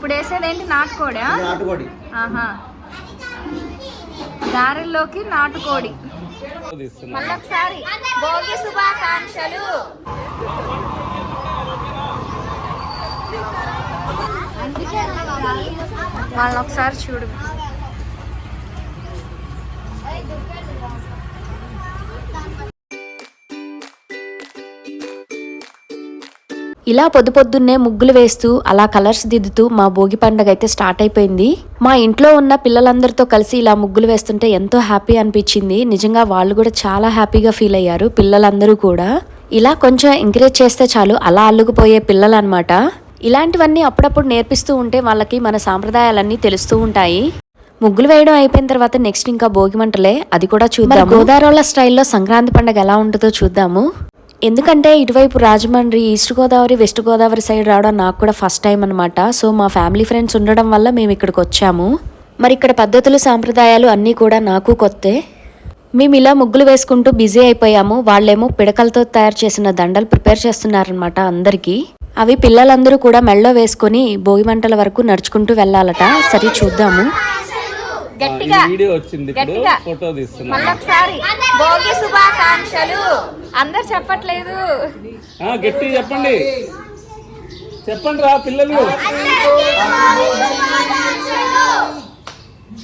ఇప్పుడు వేసేది ఏంటి నాటుకోడా? నాటుకోడి. ఆహా. గారెల్లోకి నాటుకోడి. మళ్ళొకసారి భోగి శుభాకాంక్షలు. వాళ్ళని ఒకసారి చూడు. ఇలా పొద్దు పొద్దున్నే ముగ్గులు వేస్తూ అలా కలర్స్ దిద్దుతూ మా భోగి పండగ అయితే స్టార్ట్ అయిపోయింది. మా ఇంట్లో ఉన్న పిల్లలందరితో కలిసి ఇలా ముగ్గులు వేస్తుంటే ఎంతో హ్యాపీ అనిపించింది. నిజంగా వాళ్ళు కూడా చాలా హ్యాపీగా ఫీల్ అయ్యారు పిల్లలందరూ కూడా. ఇలా కొంచెం ఎంకరేజ్ చేస్తే చాలు అలా అల్లుకుపోయే పిల్లలు అనమాట ఇలాంటివన్నీ అప్పుడప్పుడు నేర్పిస్తూ ఉంటే వాళ్ళకి మన సాంప్రదాయాలన్నీ తెలుస్తూ ఉంటాయి. ముగ్గులు వేయడం అయిపోయిన తర్వాత నెక్స్ట్ ఇంకా భోగి మంటలే అది కూడా చూద్దాం గోదావరి స్టైల్లో సంక్రాంతి పండుగ ఎలా ఉంటుందో చూద్దాము. ఎందుకంటే ఇటువైపు Rajahmundry east Godavari west Godavari side రావడం నాకు కూడా ఫస్ట్ టైం అనమాట సో మా ఫ్యామిలీ ఫ్రెండ్స్ ఉండడం వల్ల మేము ఇక్కడికి వచ్చాము. మరి ఇక్కడ పద్ధతులు సాంప్రదాయాలు అన్నీ కూడా నాకు కొత్తే. మేము ఇలా ముగ్గులు వేసుకుంటూ బిజీ అయిపోయాము. వాళ్ళేమో పిడకలతో తయారు చేసిన దండలు ప్రిపేర్ చేస్తున్నారనమాట అందరికీ. అవి పిల్లలందరూ కూడా మెళ్ళో వేసుకొని భోగి మంటల వరకు నడుచుకుంటూ వెళ్ళాలట. సరే చూద్దాము. గట్టిగా వీడియో వచ్చింది గట్టిగా. ఫోటో తీస్తున్నా. మళ్ళొకసారి భోగి శుభాకాంక్షలు. అందరు చెప్పట్లేదు. ఆ, గట్టిగా చెప్పండి. చెప్పండి రా పిల్లలు స్నానం చేసినట్టు ఆగండి ఆ, ఆ,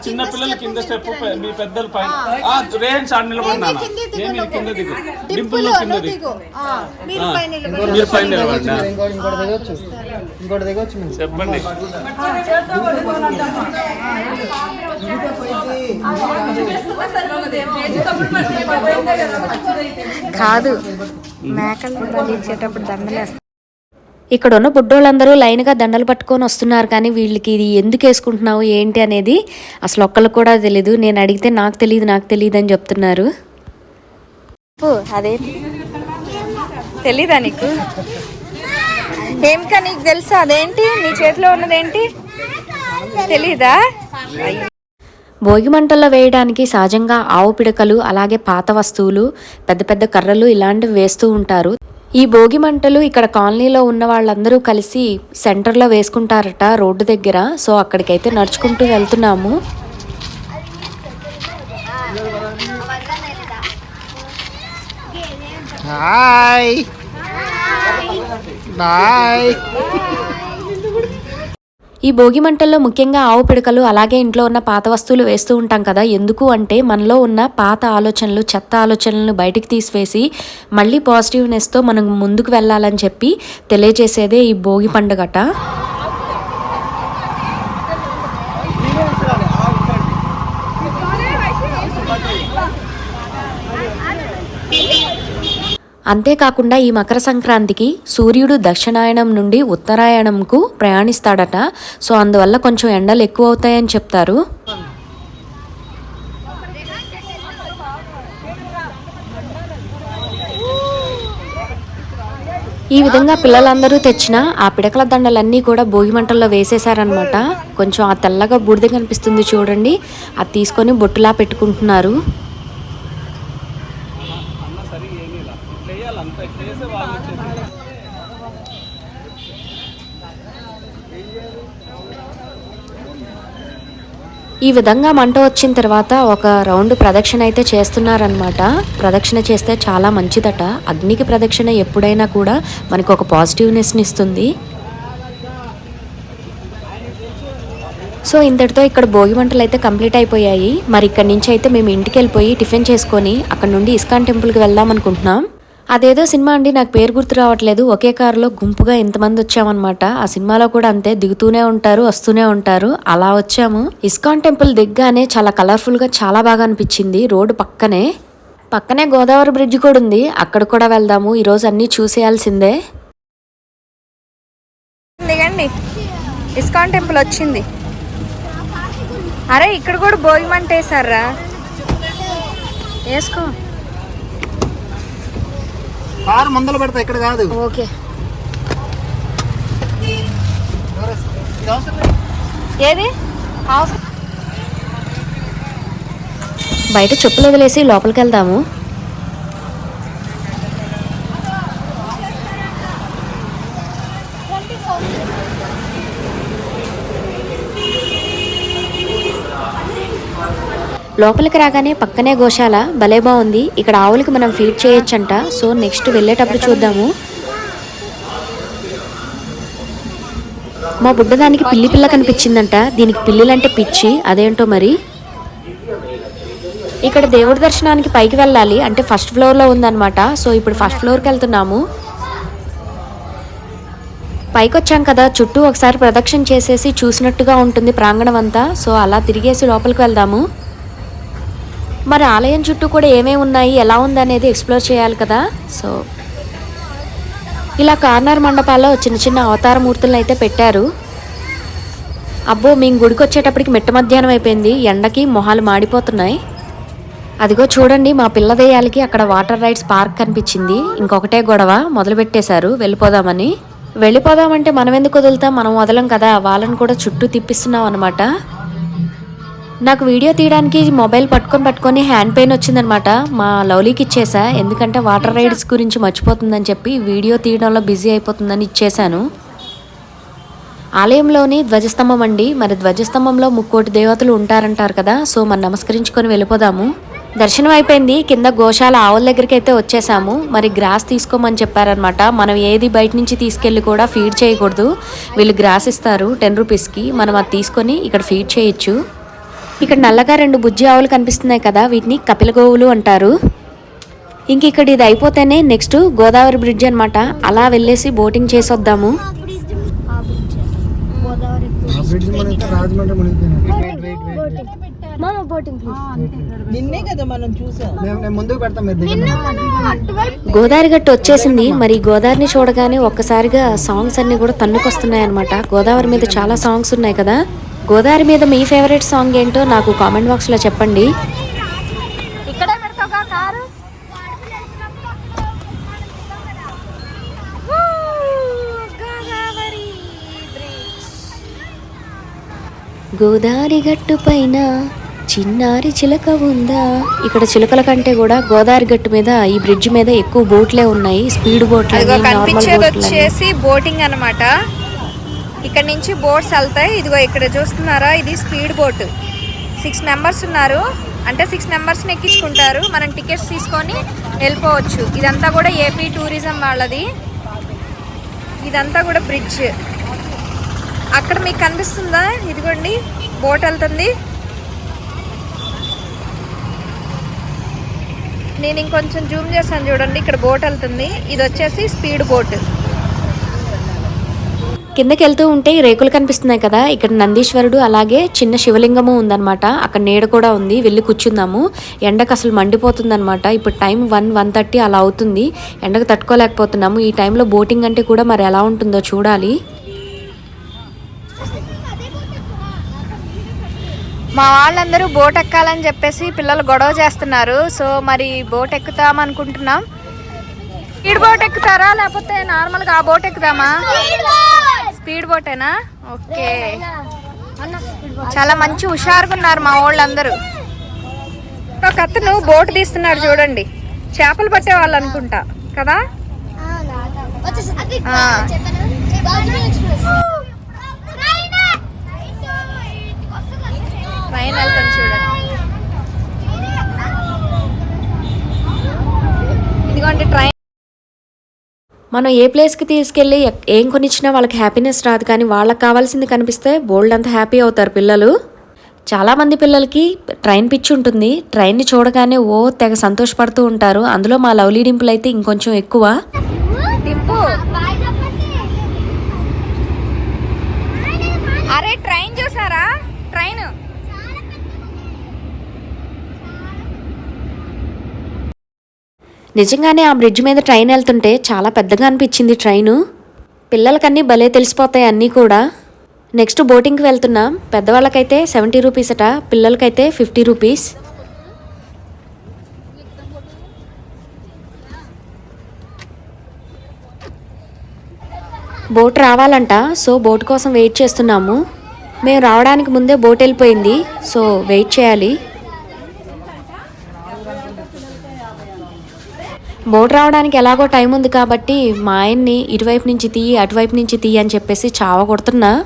చిన్న పిల్లలు. కింద స్టెప్ మీ పెద్దలు పైన. ఆ, రేంజ్ ఆడ నిలబడినా ఏమి కింద దిగు డింపుల్ కింద దిగు. ఆ, మీరు పైన నిలబడి చెప్పండి. కాదు మేకలు బలి ఇచ్చేటప్పుడు దండలేస్తారు ఇక్కడ ఉన్న బుడ్డోళ్ళందరూ లైన్గా దండలు పట్టుకొని వస్తున్నారు కానీ వీళ్ళకి ఇది ఎందుకు వేసుకుంటున్నావు ఏంటి అనేది అసలు ఒక్కళ్ళకి కూడా తెలీదు. నేను అడిగితే నాకు తెలియదు నాకు తెలియదు అని చెప్తున్నారు. అదే. తెలీదా నీకు? ఏమికా నీకు తెలుసా అదేంటి? నీ చేతిలో ఉన్నదేంటి? తెలీదా? భోగి మంటల్లో వేయడానికి సహజంగా ఆవు పిడకలు అలాగే పాత వస్తువులు పెద్ద పెద్ద కర్రలు ఇలాంటివి వేస్తూ ఉంటారు. ఈ భోగి మంటలు ఇక్కడ కాలనీలో ఉన్న వాళ్ళందరూ కలిసి సెంటర్లో వేసుకుంటారట రోడ్డు దగ్గర. సో అక్కడికైతే నడుచుకుంటూ వెళ్తున్నాము. హాయ్. బాయ్ ఈ భోగి మంటల్లో ముఖ్యంగా ఆవు పిడకలు అలాగే ఇంట్లో ఉన్న పాత వస్తువులు వేస్తూ ఉంటాం కదా. ఎందుకు అంటే మనలో ఉన్న పాత ఆలోచనలు చెత్త ఆలోచనలను బయటికి తీసివేసి మళ్ళీ పాజిటివ్నెస్తో మనం ముందుకు వెళ్ళాలని చెప్పి తెలియజేసేదే ఈ భోగి పండుగట. అంతేకాకుండా ఈ మకర సంక్రాంతికి సూర్యుడు దక్షిణాయనం నుండి ఉత్తరాయణంకు ప్రయాణిస్తాడట. సో అందువల్ల కొంచెం ఎండలు ఎక్కువ అవుతాయని చెప్తారు. ఈ విధంగా పిల్లలందరూ తెచ్చిన ఆ పిడకల దండలన్నీ కూడా భోగి మంటల్లో వేసేశారనమాట కొంచెం ఆ తెల్లగా బూడిద కనిపిస్తుంది చూడండి. అది తీసుకొని బొట్టులా పెట్టుకుంటున్నారు అన్న సరి ఏమీ ఇలా ఇట్లా వేయాలి అంత ఇట్లా వేసే వాళ్ళు వచ్చేసి ఈ విధంగా మంట వచ్చిన తర్వాత ఒక రౌండ్ ప్రదక్షిణ అయితే చేస్తున్నారనమాట ప్రదక్షిణ చేస్తే చాలా మంచిదట. అగ్నికి ప్రదక్షిణ ఎప్పుడైనా కూడా మనకు ఒక పాజిటివ్నెస్ని ఇస్తుంది. సో ఇంతటితో ఇక్కడ భోగి మంటలు అయితే కంప్లీట్ అయిపోయాయి. మరి ఇక్కడ నుంచి అయితే మేము ఇంటికి వెళ్ళిపోయి టిఫిన్ చేసుకొని అక్కడ నుండి ఇస్కాన్ టెంపుల్కి వెళ్దాం అనుకుంటున్నాం. అదేదో సినిమా అండి నాకు పేరు గుర్తు రావట్లేదు. ఒకే కారులో గుంపుగా ఇంతమంది వచ్చామన్నమాట. ఆ సినిమాలో కూడా అంతే దిగుతూనే ఉంటారు వస్తూనే ఉంటారు. అలా వచ్చాము. ఇస్కాన్ టెంపుల్ దిగ్గానే చాలా కలర్ఫుల్గా చాలా బాగా అనిపించింది. రోడ్డు పక్కనే పక్కనే గోదావరి బ్రిడ్జ్ కూడా ఉంది. అక్కడ కూడా వెళ్దాము. ఈరోజు అన్నీ చూసేయాల్సిందే. దిగండి ఇస్కాన్ టెంపుల్ వచ్చింది. అరే ఇక్కడ కూడా భోగిమంటేశారా వేసుకో. కారు మందలు పెడతా ఇక్కడ కాదు. ఓకే. ఏది? అవసరం బయట చెప్పులు వదిలేసి లోపలికి వెళ్దాము. లోపలికి రాగానే పక్కనే గోశాల భలే బాగుంది. ఇక్కడ ఆవులకి మనం ఫీడ్ చేయొచ్చంట. సో నెక్స్ట్ వెళ్ళేటప్పుడు చూద్దాము. మా బుడ్డదానికి పిల్లి పిల్ల కనిపించిందంట. దీనికి పిల్లిలంటే పిచ్చి. అదేంటో మరి? ఇక్కడ దేవుడి దర్శనానికి పైకి వెళ్ళాలి. అంటే ఫస్ట్ ఫ్లోర్లో ఉందన్నమాట. సో ఇప్పుడు ఫస్ట్ ఫ్లోర్కి వెళ్తున్నాము. పైకి వచ్చాం కదా. చుట్టూ ఒకసారి ప్రదక్షిణ చేసేసి చూసినట్టుగా ఉంటుంది ప్రాంగణం అంతా. సో అలా తిరిగేసి లోపలికి వెళ్దాము. మరి ఆలయం చుట్టూ కూడా ఏమేమి ఉన్నాయి ఎలా ఉందనేది ఎక్స్ప్లోర్ చేయాలి కదా. సో ఇలా కార్నర్ మండపాల్లో చిన్న చిన్న అవతార మూర్తులను అయితే పెట్టారు. అబ్బో మేము గుడికి వచ్చేటప్పటికి మిట్ట మధ్యాహ్నం అయిపోయింది. ఎండకి మొహాలు మాడిపోతున్నాయి. అదిగో చూడండి మా పిల్లదేయాలకి అక్కడ వాటర్ రైడ్స్ పార్క్ కనిపించింది. ఇంకొకటే గొడవ మొదలు పెట్టేశారు. వెళ్ళిపోదామని. వెళ్ళిపోదామంటే మనం ఎందుకు వదులుతాం? మనం వదలం కదా. వాళ్ళని కూడా చుట్టూ తిప్పిస్తున్నాం అనమాట నాకు వీడియో తీయడానికి మొబైల్ పట్టుకొని పట్టుకొని హ్యాండ్ పెయిన్ వచ్చిందనమాట. మా లవ్లీకి ఇచ్చేసా. ఎందుకంటే వాటర్ రైడ్స్ గురించి మర్చిపోతుందని చెప్పి వీడియో తీయడంలో బిజీ అయిపోతుందని ఇచ్చేశాను. ఆలయంలోని ధ్వజస్తంభం అండి. మరి ధ్వజస్తంభంలో ముక్కోటి దేవతలు ఉంటారంటారు కదా. సో మనం నమస్కరించుకొని వెళ్ళిపోదాము. దర్శనం అయిపోయింది. కింద గోశాల ఆవుల దగ్గరికి అయితే వచ్చేసాము. మరి గ్రాస్ తీసుకోమని చెప్పారనమాట. మనం ఏది బయట నుంచి తీసుకెళ్ళి కూడా ఫీడ్ చేయకూడదు. వీళ్ళు గ్రాస్ ఇస్తారు టెన్ రూపీస్కి. మనం అది తీసుకొని ఇక్కడ ఫీడ్ చేయొచ్చు. ఇక్కడ నల్లగా రెండు బుజ్జి ఆవులు కనిపిస్తున్నాయి కదా వీటిని కపిల గోవులు అంటారు. ఇంక ఇక్కడ ఇది అయిపోతేనే నెక్స్ట్ గోదావరి బ్రిడ్జ్ అన్నమాట. అలా వెళ్ళేసి బోటింగ్ చేసి వద్దాము గోదావరి ఆ బ్రిడ్జ్ మనకి రాజమండ్రి మునిగిపోయినట్టు మామ బోటింగ్ నిన్నే కదా మనం చూసాం. నేను నేను ముందుకు పెడతాం మీరు దిగండి గోదావరి గట్టు వచ్చేసింది. మరి గోదావరిని చూడగానే ఒక్కసారిగా సాంగ్స్ అన్ని కూడా తన్నుకొస్తున్నాయి అనమాట గోదావరి మీద చాలా సాంగ్స్ ఉన్నాయి కదా. గోదావరి మీద మీ ఫేవరెట్ సాంగ్ ఏంటో నాకు కామెంట్ బాక్స్లో చెప్పండి. గోదావరి గట్టు పైన చిన్నారి చిలక ఉందా? ఇక్కడ చిలకల కంటే కూడా గోదావరి గట్టు మీద ఈ బ్రిడ్జ్ మీద ఎక్కువ బోట్లే ఉన్నాయి. స్పీడ్ బోట్లు నార్మల్ వచ్చేసి బోటింగ్ అన్నమాట. ఇక్కడ నుంచి బోట్స్ వెళ్తాయి. ఇదిగో ఇక్కడ చూస్తున్నారా? ఇది స్పీడ్ బోట్. సిక్స్ మెంబర్స్ ఉన్నారు. అంటే సిక్స్ మెంబర్స్ని ఎక్కించుకుంటారు. మనం టికెట్స్ తీసుకొని వెళ్ళిపోవచ్చు. ఇదంతా కూడా ఏపీ టూరిజం వాళ్ళది. ఇదంతా కూడా బ్రిడ్జ్. అక్కడ మీకు కనిపిస్తుందా? ఇదిగోండి బోట్ వెళ్తుంది. నేను ఇంకొంచెం జూమ్ చేస్తాను చూడండి. ఇక్కడ బోట్ వెళ్తుంది. ఇది వచ్చేసి స్పీడ్ బోట్. కిందకి వెళ్తూ ఉంటే ఈ రేకులు కనిపిస్తున్నాయి కదా. ఇక్కడ నందీశ్వరుడు అలాగే చిన్న శివలింగము ఉందన్నమాట. అక్కడ నీడ కూడా ఉంది. వెళ్ళి కూర్చుందాము ఎండకు అసలు మండిపోతుందన్నమాట. ఇప్పుడు టైం వన్ వన్ థర్టీ అలా అవుతుంది. ఎండకు తట్టుకోలేకపోతున్నాము. ఈ టైంలో బోటింగ్ అంటే కూడా మరి ఎలా ఉంటుందో చూడాలి. మా వాళ్ళందరూ బోట్ ఎక్కాలని చెప్పేసి పిల్లలు గొడవ చేస్తున్నారు. సో మరి బోట్ ఎక్కుతామనుకుంటున్నాం స్పీడ్ బోట్ ఎక్కుతారా? లేకపోతే నార్మల్గా ఆ బోట్ ఎక్కుదామా? స్పీడ్ బోటేనా? ఓకే. చాలా మంచి హుషారుగా ఉన్నారు మా వాళ్ళందరూ ఒక అతను బోట్ తీస్తున్నాడు చూడండి. చేపలు పట్టే వాళ్ళు అనుకుంటా కదా. ట్రైన్ వెళ్తాను చూడండి. ఇదిగోండి ట్రైన్ మనం ఏ ప్లేస్కి తీసుకెళ్ళి ఎక్- ఏం కొనిచ్చినా వాళ్ళకి హ్యాపీనెస్ రాదు. కానీ వాళ్ళకి కావాల్సింది కనిపిస్తే బోల్డ్ అంత హ్యాపీ అవుతారు పిల్లలు. చాలామంది పిల్లలకి ట్రైన్ పిచ్చి ఉంటుంది. ట్రైన్ని చూడగానే ఓ తెగ సంతోషపడుతూ ఉంటారు. అందులో మా లవ్లీ డింపుల్ అయితే ఇంకొంచెం ఎక్కువ. అరే ట్రైన్ చూసారా? ట్రైన్. నిజంగానే ఆ బ్రిడ్జ్ మీద ట్రైన్ వెళ్తుంటే చాలా పెద్దగా అనిపించింది ట్రైను. పిల్లలకన్నీ భలే తెలిసిపోతాయి అన్నీ కూడా. నెక్స్ట్ బోటింగ్కి వెళ్తున్నాం పెద్దవాళ్ళకైతే సెవెంటీ రూపీస్ అట పిల్లలకైతే ఫిఫ్టీ రూపీస్. బోట్ రావాలంట సో బోట్ కోసం వెయిట్ చేస్తున్నాము. మేము రావడానికి ముందే బోట్ వెళ్ళిపోయింది సో వెయిట్ చేయాలి. బోట్ రావడానికి ఎలాగో టైం ఉంది కాబట్టి మా ఆయన్ని ఇటువైపు నుంచి తీయి అటువైపు నుంచి తీయి అని చెప్పేసి చావ కొడుతున్నా.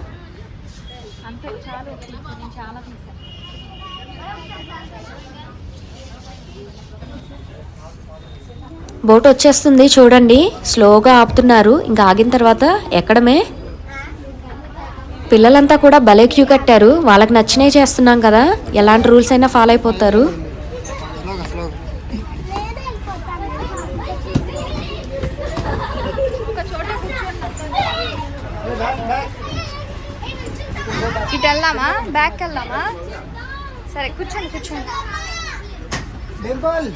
బోట్ వచ్చేస్తుంది చూడండి. స్లోగా ఆపుతున్నారు. ఇంకా ఆగిన తర్వాత ఎక్కడమే? పిల్లలంతా కూడా భలే క్యూ కట్టారు. వాళ్ళకి నచ్చినవి చేస్తున్నాం కదా. ఎలాంటి రూల్స్ అయినా ఫాలో అయిపోతారు. వెళ్దామా? బ్యాక్ వెళ్దామా? సరే కూర్చోండి కూర్చోండి. డింపుల్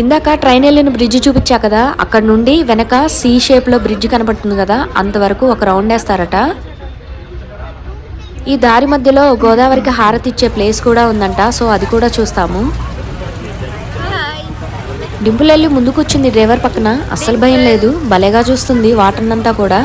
ఇందాక ట్రైన్ వెళ్ళిన బ్రిడ్జ్ చూపించా కదా అక్కడ నుండి వెనక సి షేప్లో బ్రిడ్జ్ కనబడుతుంది కదా అంతవరకు ఒక రౌండ్ వేస్తారట. ఈ దారి మధ్యలో గోదావరికి హారతి ఇచ్చే ప్లేస్ కూడా ఉందంట సో అది కూడా చూస్తాము. డింపుల్ వెళ్ళి ముందు కూర్చుంది డ్రైవర్ పక్కన అస్సలు భయం లేదు భలేగా చూస్తుంది వాటర్నంతా కూడా.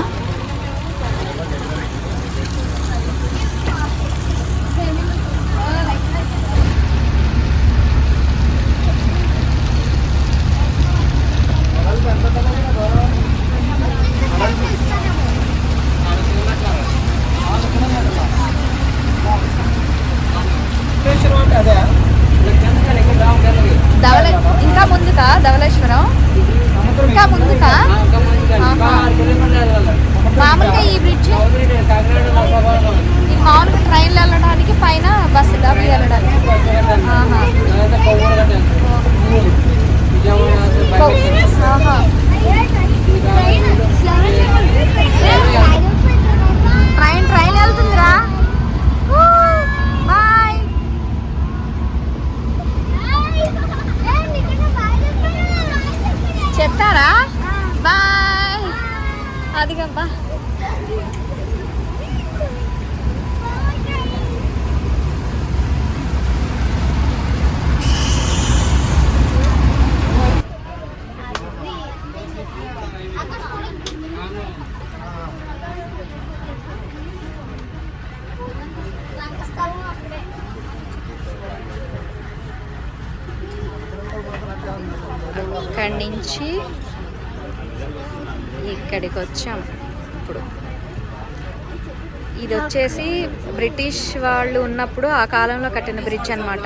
బ్రిటిష్ వాళ్ళు ఉన్నప్పుడు ఆ కాలంలో కట్టిన బ్రిడ్జ్ అనమాట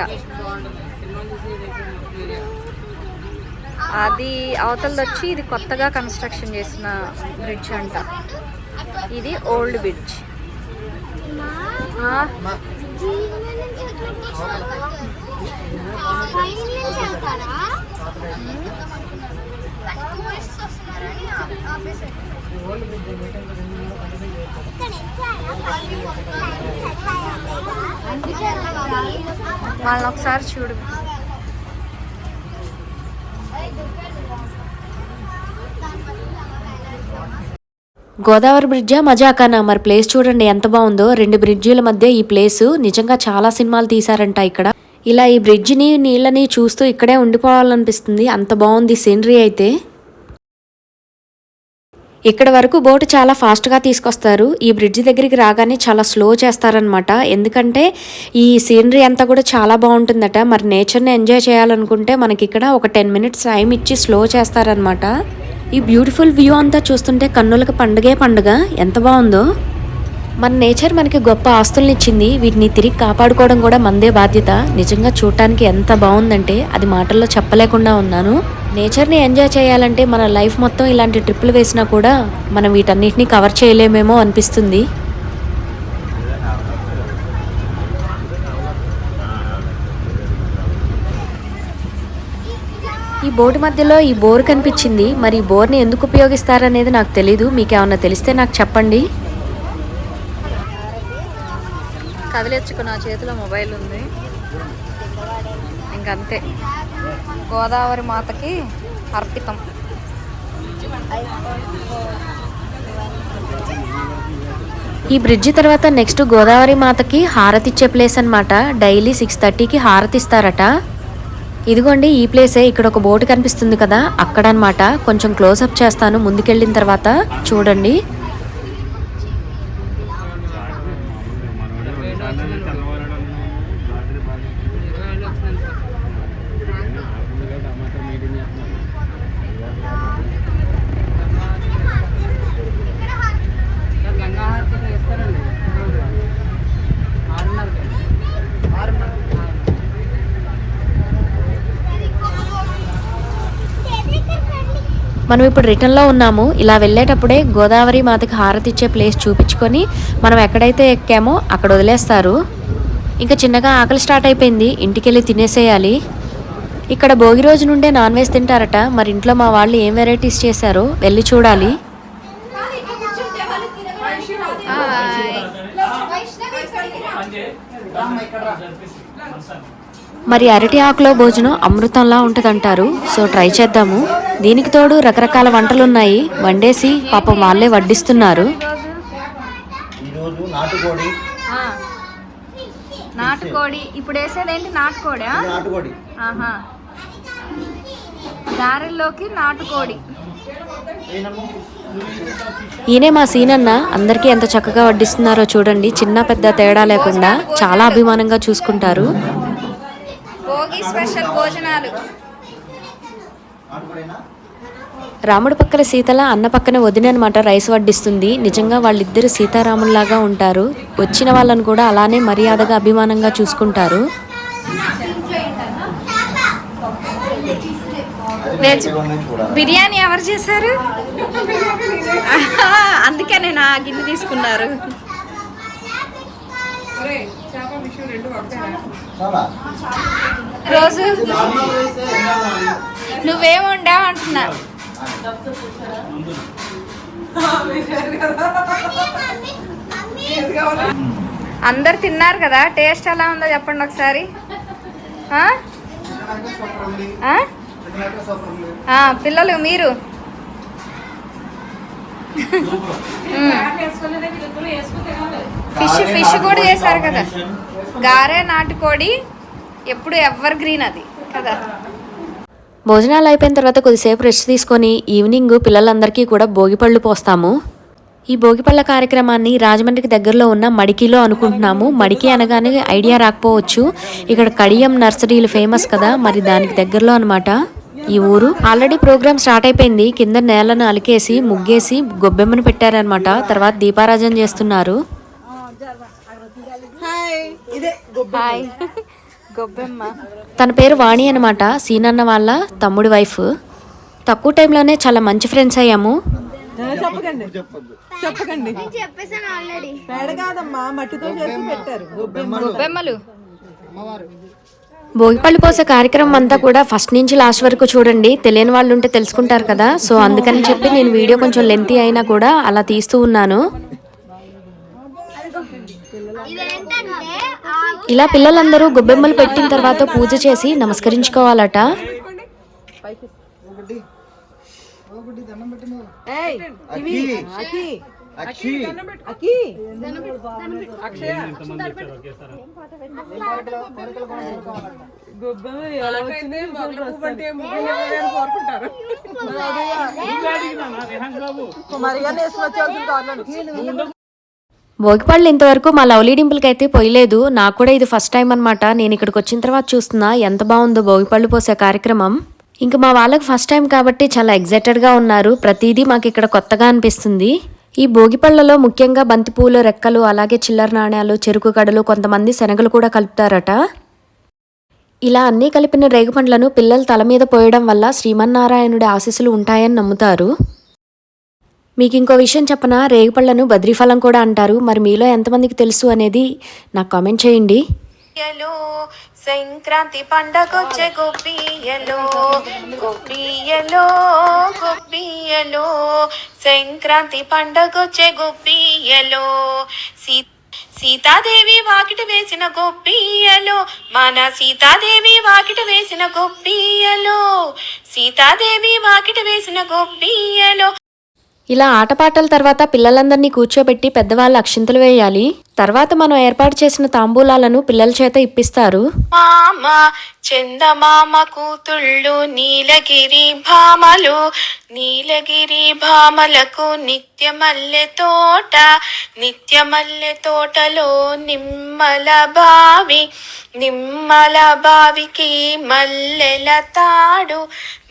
అది అవతలది వచ్చి ఇది కొత్తగా కన్స్ట్రక్షన్ చేసిన బ్రిడ్జ్ అంట. ఇది ఓల్డ్ బ్రిడ్జ్ వాళ్ళని ఒకసారి చూడు. గోదావరి బ్రిడ్జా మజాకానా? మరి ప్లేస్ చూడండి ఎంత బాగుందో. రెండు బ్రిడ్జిల మధ్య ఈ ప్లేస్. నిజంగా చాలా సినిమాలు తీశారంట ఇక్కడ. ఇలా ఈ బ్రిడ్జిని నీళ్ళని చూస్తూ ఇక్కడే ఉండిపోవాలనిపిస్తుంది. అంత బాగుంది సీనరీ అయితే. ఇక్కడ వరకు బోటు చాలా ఫాస్ట్గా తీసుకొస్తారు. ఈ బ్రిడ్జ్ దగ్గరికి రాగానే చాలా స్లో చేస్తారనమాట ఎందుకంటే ఈ సీనరీ అంతా కూడా చాలా బాగుంటుందట. మరి నేచర్ని ఎంజాయ్ చేయాలనుకుంటే మనకి ఇక్కడ ఒక టెన్ మినిట్స్ టైం ఇచ్చి స్లో చేస్తారనమాట ఈ బ్యూటిఫుల్ వ్యూ అంతా చూస్తుంటే కన్నులకు పండుగే పండుగ. ఎంత బాగుందో. మన నేచర్ మనకి గొప్ప ఆస్తుల్ని ఇచ్చింది వీటిని తిరిగి కాపాడుకోవడం కూడా మందే బాధ్యత. నిజంగా చూడటానికి ఎంత బాగుందంటే అది మాటల్లో చెప్పలేకుండా ఉన్నాను. నేచర్ని ఎంజాయ్ చేయాలంటే మన లైఫ్ మొత్తం ఇలాంటి ట్రిప్పులు వేసినా కూడా మనం వీటన్నిటిని కవర్ చేయలేమేమో అనిపిస్తుంది. ఈ బోర్డు మధ్యలో ఈ బోర్ కనిపించింది. మరి ఈ బోర్ని ఎందుకు ఉపయోగిస్తారనేది నాకు తెలీదు. మీకు ఏమన్నా తెలిస్తే నాకు చెప్పండి. కదిలించుకున్న చేతిలో మొబైల్ ఉంది. ఇంకంతే. గోదావరి మాతకి అర్పితం. ఈ బ్రిడ్జి తర్వాత నెక్స్ట్ గోదావరి మాతకి హారతి ఇచ్చే ప్లేస్ అనమాట డైలీ సిక్స్ థర్టీకి హారతి ఇస్తారట ఇదిగోండి ఈ ప్లేసే ఇక్కడ ఒక బోటు కనిపిస్తుంది కదా అక్కడ అనమాట కొంచెం క్లోజ్అప్ చేస్తాను ముందుకెళ్ళిన తర్వాత. చూడండి. మనం ఇప్పుడు రిటర్న్లో ఉన్నాము. ఇలా వెళ్ళేటప్పుడే గోదావరి మాతకి హారతి ఇచ్చే ప్లేస్ చూపించుకొని మనం ఎక్కడైతే ఎక్కామో అక్కడ వదిలేస్తారు. ఇంకా చిన్నగా ఆకలి స్టార్ట్ అయిపోయింది. ఇంటికి వెళ్ళి తినేసేయాలి. ఇక్కడ భోగి రోజు నుండే నాన్ వెజ్ తింటారట. మరి ఇంట్లో మా వాళ్ళు ఏం వెరైటీస్ చేశారో వెళ్ళి చూడాలి. మరి అరటి ఆకులో భోజనం అమృతంలా ఉంటుందంటారు. సో ట్రై చేద్దాము. దీనికి తోడు రకరకాల వంటలు ఉన్నాయి వండేసి పాపం వాళ్ళే వడ్డిస్తున్నారు. ఈరోజు నాటుకోడి. నాటుకోడి. ఇప్పుడు వేసేది ఏంటి నాటుకోడా? ఇది నాటుకోడి. ఆహా. గారెల్లోకి నాటుకోడి. ఈయనే మా సీనన్న. అందరికీ ఎంత చక్కగా వడ్డిస్తున్నారో చూడండి. చిన్న పెద్ద తేడా లేకుండా చాలా అభిమానంగా చూసుకుంటారు. భోగి స్పెషల్ భోజనాలు. రాముడి పక్కన సీతల అన్న పక్కన వదిన అనమాట రైస్ వడ్డిస్తుంది. నిజంగా వాళ్ళిద్దరు సీతారాముల్లాగా ఉంటారు. వచ్చిన వాళ్ళని కూడా అలానే మర్యాదగా అభిమానంగా చూసుకుంటారు. వెజ్ బిర్యానీ ఎవరు చేశారు? అందుకే నేను ఆ గిన్నె తీసుకున్నారు. రోజు నువ్వేం వండావు అంటున్నా. అందరు తిన్నారు కదా టేస్ట్ ఎలా ఉందో చెప్పండి ఒకసారి. ఆ? ఆ? ఆ, పిల్లలు మీరు? ఫిష్ ఫిష్ కూడా చేశారు కదా. గారె నాటుకోడి ఎప్పుడు ఎవర్ గ్రీన్ అది. కదా. భోజనాలు అయిపోయిన తర్వాత కొద్దిసేపు రెస్ట్ తీసుకొని ఈవినింగ్ పిల్లలందరికీ కూడా భోగిపళ్ళు పోస్తాము. ఈ భోగిపళ్ళ కార్యక్రమాన్ని రాజమండ్రికి దగ్గరలో ఉన్న మడికిలో అనుకుంటున్నాము. మడికి అనగానే ఐడియా రాకపోవచ్చు. ఇక్కడ కడియం నర్సరీలు ఫేమస్ కదా మరి దానికి దగ్గరలో అనమాట ఈ ఊరు ఆల్రెడీ ప్రోగ్రామ్ స్టార్ట్ అయిపోయింది. కింద నేలను అలికేసి ముగ్గేసి గొబ్బెమ్మను పెట్టారనమాట తర్వాత దీపారాజన చేస్తున్నారు. హాయ్. ఇదే గొప్ప హాయ్. గొబ్బెమ్మ. తన పేరు వాణి అనమాట సీనన్న వాళ్ళ తమ్ముడి వైఫ్. తక్కువ టైంలోనే చాలా మంచి ఫ్రెండ్స్ అయ్యాము. చెప్పకండి. చెప్పొద్దు. చెప్పకండి. చెప్పేసాను ఆల్రెడీ. పేడ కాదమ్మా మట్టితో చేసి పెట్టారు. గొబ్బెమ్మ గొబ్బెమ్మలు. భోగిపళ్ళు పోసే కార్యక్రమం అంతా కూడా ఫస్ట్ నుంచి లాస్ట్ వరకు చూడండి. తెలియని వాళ్ళు ఉంటే తెలుసుకుంటారు కదా. సో అందుకని చెప్పి నేను వీడియో కొంచెం లెంతీ అయినా కూడా అలా తీస్తూ ఉన్నాను. ఇదేంటంటే ఇలా పిల్లలందరూ గొబ్బెమ్మలు పెట్టిన తర్వాత పూజ చేసి నమస్కరించుకోవాలట. ఏయ్ అక్షి. భోగిపళ్ళు ఇంతవరకు మా లవ్లీ డింపుల్కి అయితే పోయలేదు. నాకు కూడా ఇది ఫస్ట్ టైం అనమాట నేను ఇక్కడికి వచ్చిన తర్వాత చూస్తున్నా ఎంత బాగుందో భోగిపళ్ళు పోసే కార్యక్రమం. ఇంక మా వాళ్ళకి ఫస్ట్ టైం కాబట్టి చాలా ఎగ్జైటెడ్గా ఉన్నారు. ప్రతిదీ మాకు ఇక్కడ కొత్తగా అనిపిస్తుంది. ఈ భోగిపళ్ళలో ముఖ్యంగా బంతిపూలు రెక్కలు అలాగే చిల్లర నాణ్యాలు చెరుకు గడలు కొంతమంది శనగలు కూడా కలుపుతారట. ఇలా అన్నీ కలిపిన రేగుపండ్లను పిల్లల తల మీద పోయడం వల్ల శ్రీమన్నారాయణుడి ఆశీస్సులు ఉంటాయని నమ్ముతారు. మీకు ఇంకో విషయం చెప్పనా? రేగుపళ్ళను బద్రీఫలం కూడా అంటారు. మరి మీలో ఎంతమందికి తెలుసు అనేది నాకు కామెంట్ చేయండి. సంక్రాంతి పండగొచ్చే గొప్పియలో గొప్పియలో గొప్పియలో సంక్రాంతి పండగొచ్చే గొప్పియలో సీ సీతాదేవి వాకిట వేసిన గొప్పియలో మన సీతాదేవి వాకిట వేసిన గొప్పియలో సీతాదేవి వాకిట వేసిన గొప్పియలో ఇలా ఆటపాటల తర్వాత పిల్లలందరినీ కూర్చోబెట్టి పెద్దవాళ్ళు అక్షింతలు వేయాలి. తర్వాత మనం ఏర్పాటు చేసిన తాంబూలాలను పిల్లల చేత ఇప్పిస్తారు. మామ చందమామ కూతుళ్ళు నీలగిరి భామలు నీలగిరి భామలకు నిత్య మల్లె తోట నిత్య మల్లె తోటలో నిమ్మల బావి నిమ్మల బావికి మల్లెల తాడు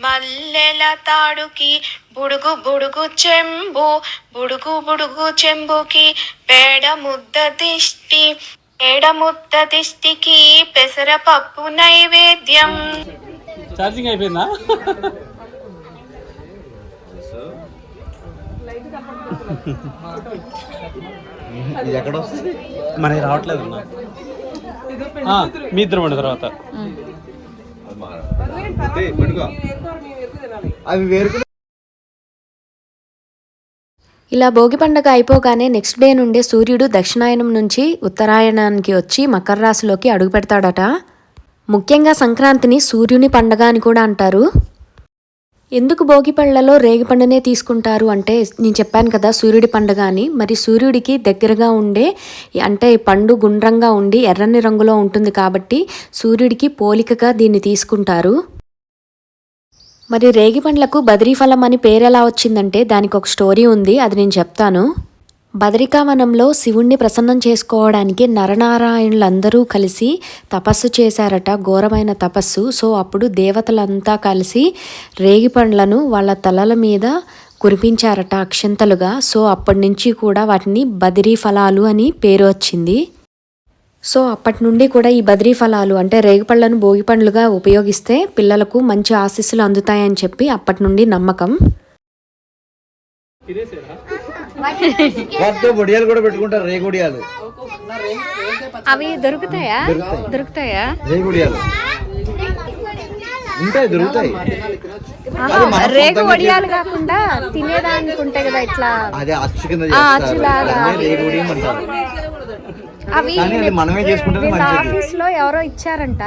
మల్లెల తాడుకి బుడుగు బుడుగు చెంబు బుడుగు బుడుగు చెంబుకి పేడ ముద్ద దిష్టి పేడ ముద్ద దిష్టికి పెసరపప్పు నైవేద్యం. ఛార్జింగ్ అయిపోయిందా? ఇది ఎక్కడ వస్తుంది? మరి రావట్లేదు. మీ ఇద్దరు ఉండే తర్వాత. అవి వేరుకు ఇలా భోగి పండగ అయిపోగానే నెక్స్ట్ డే నుండే సూర్యుడు దక్షిణాయనం నుంచి ఉత్తరాయణానికి వచ్చి మకర రాశిలోకి అడుగు పెడతాడట. ముఖ్యంగా సంక్రాంతిని సూర్యుని పండగ అని కూడా అంటారు. ఎందుకు భోగి పళ్ళలో రేగి పండునే తీసుకుంటారు అంటే నేను చెప్పాను కదా సూర్యుడి పండుగ అని. మరి సూర్యుడికి దగ్గరగా ఉండే అంటే పండు గుండ్రంగా ఉండి ఎర్రని రంగులో ఉంటుంది కాబట్టి సూర్యుడికి పోలికగా దీన్ని తీసుకుంటారు. మరి రేగి పండ్లకు బదరీఫలం అని పేరు ఎలా వచ్చిందంటే దానికి ఒక స్టోరీ ఉంది అది నేను చెప్తాను. బదరికావనంలో శివుణ్ణి ప్రసన్నం చేసుకోవడానికి నరనారాయణులందరూ కలిసి తపస్సు చేశారట ఘోరమైన తపస్సు. సో అప్పుడు దేవతలంతా కలిసి రేగి పండ్లను వాళ్ళ తలల మీద కురిపించారట అక్షంతలుగా. సో అప్పటి నుంచి కూడా వాటిని బదిరీ ఫలాలు అని పేరు వచ్చింది. సో అప్పటి నుండి కూడా ఈ బద్రీ ఫలాలు అంటే రేగిపళ్ళను భోగి పండ్లుగా ఉపయోగిస్తే పిల్లలకు మంచి ఆశీస్సులు అందుతాయని చెప్పి అప్పటి నుండి నమ్మకం. వాటితో బొడియాలు కూడా పెట్టుకుంటారు రేగుడియాలు అవి దొరుకుతాయా? దొరుకుతాయా. రేగుడియాలు ఉంటాయి దొరుకుతాయి. ఆహా, రేగు వడియాలు కాకుండా తినేదానికి ఉంటాయి కదా ఇట్లా. అదే అచ్చు కింద రేగుడియం అంటారు. అవి మనమే వీళ్ళ ఆఫీస్లో ఎవరో ఇచ్చారంట.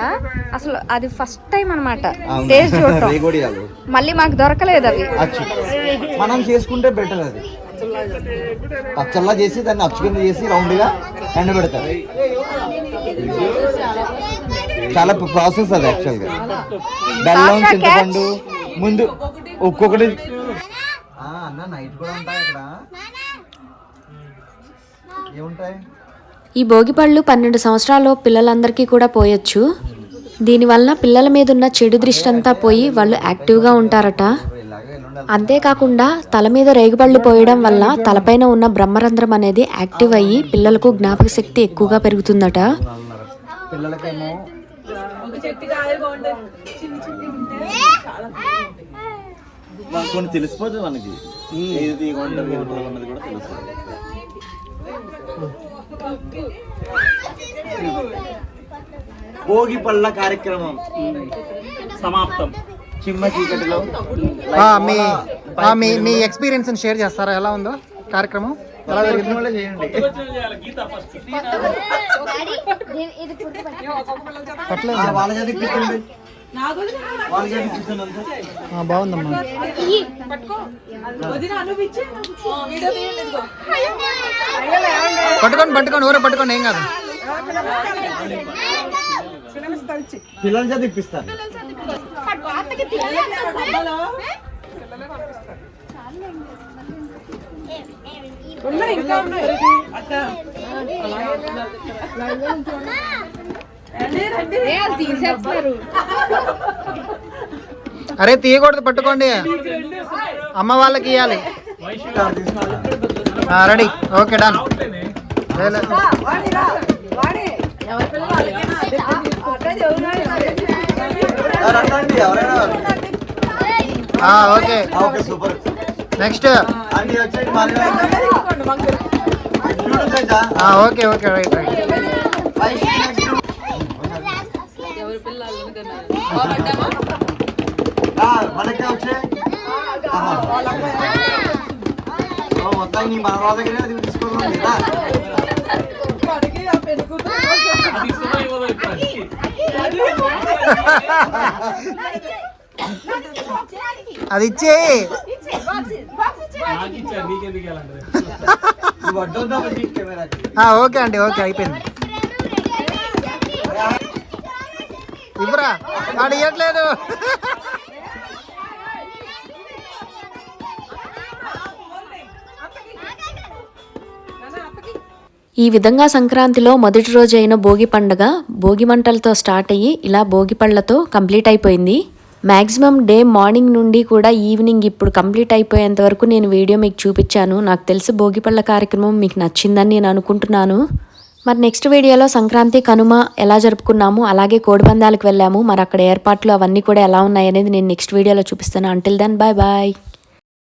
అసలు అది ఫస్ట్ టైం అన్నమాట. అవునా? టేస్ట్ చూడటం. మళ్ళీ మాకు దొరకలేదు అవి. మనం చేసుకుంటే బెటర్ అది. పచ్చల్లా చేసి దాన్ని అచ్చు కింద చేసి రౌండ్గా ఎండబెడతారు చాలా ప్రాసెస్ అది యాక్చువల్గా. బెల్లం చింతపండు ముందు ఒక్కొక్కటి ఆ, అన్న నైట్ కూడా ఉంటాయి ఇక్కడ? ఏముంటాయి? ఈ భోగిపళ్ళు పన్నెండు సంవత్సరాలు పిల్లలందరికీ కూడా పోయొచ్చు. దీనివల్ల పిల్లల మీద ఉన్న చెడు దృష్టి అంతా పోయి వాళ్ళు యాక్టివ్గా ఉంటారట. అంతేకాకుండా తల మీద రేగుపళ్ళు పోయడం వల్ల తలపైన ఉన్న బ్రహ్మరంధ్రం అనేది యాక్టివ్ అయ్యి పిల్లలకు జ్ఞాపక శక్తి ఎక్కువగా పెరుగుతుందట. కొన్ని తెలిసిపోతుంది మనకి. భోగి పళ్ళ కార్యక్రమం. సమాప్తం. చిమ్మ చీకటిలో. మీ మీ మీ ఎక్స్పీరియన్స్ షేర్ చేస్తారా? ఎలా ఉందో కార్యక్రమం? ఎలా జరిగింది? వాళ్ళే చేయండి బాగుందమ్మా పట్టుకోండి పట్టుకోండి ఊరే పట్టుకోండి ఏం కాదు పిల్లల చేత ఇప్పిస్తాను అరే తీయకూడదు పట్టుకోండి. అమ్మ వాళ్ళకి ఇవ్వాలి ready. Okay done. Okay okay. Next. Okay okay right right. మనకే వచ్చే మొత్తం నీ మన వాళ్ళ దగ్గర అది కదా ఇచ్చే. ఓకే అండి ఓకే అయిపోయింది. ఇవ్వరా? అడిగట్లేదు. ఈ విధంగా సంక్రాంతిలో మొదటి రోజు అయిన భోగి పండగ భోగి మంటలతో స్టార్ట్ అయ్యి ఇలా భోగి పళ్ళతో కంప్లీట్ అయిపోయింది. మ్యాక్సిమం డే మార్నింగ్ నుండి కూడా ఈవినింగ్ ఇప్పుడు కంప్లీట్ అయిపోయేంత వరకు నేను వీడియో మీకు చూపించాను. నాకు తెలిసి భోగి పళ్ళ కార్యక్రమం మీకు నచ్చిందని నేను అనుకుంటున్నాను. మరి నెక్స్ట్ వీడియోలో సంక్రాంతి కనుమ ఎలా జరుపుకున్నాము అలాగే కోడిపందాలకు వెళ్ళాము. మరి అక్కడ ఏర్పాట్లు అవన్నీ కూడా ఎలా ఉన్నాయి అనేది నేను నెక్స్ట్ వీడియోలో చూపిస్తాను. Until then bye bye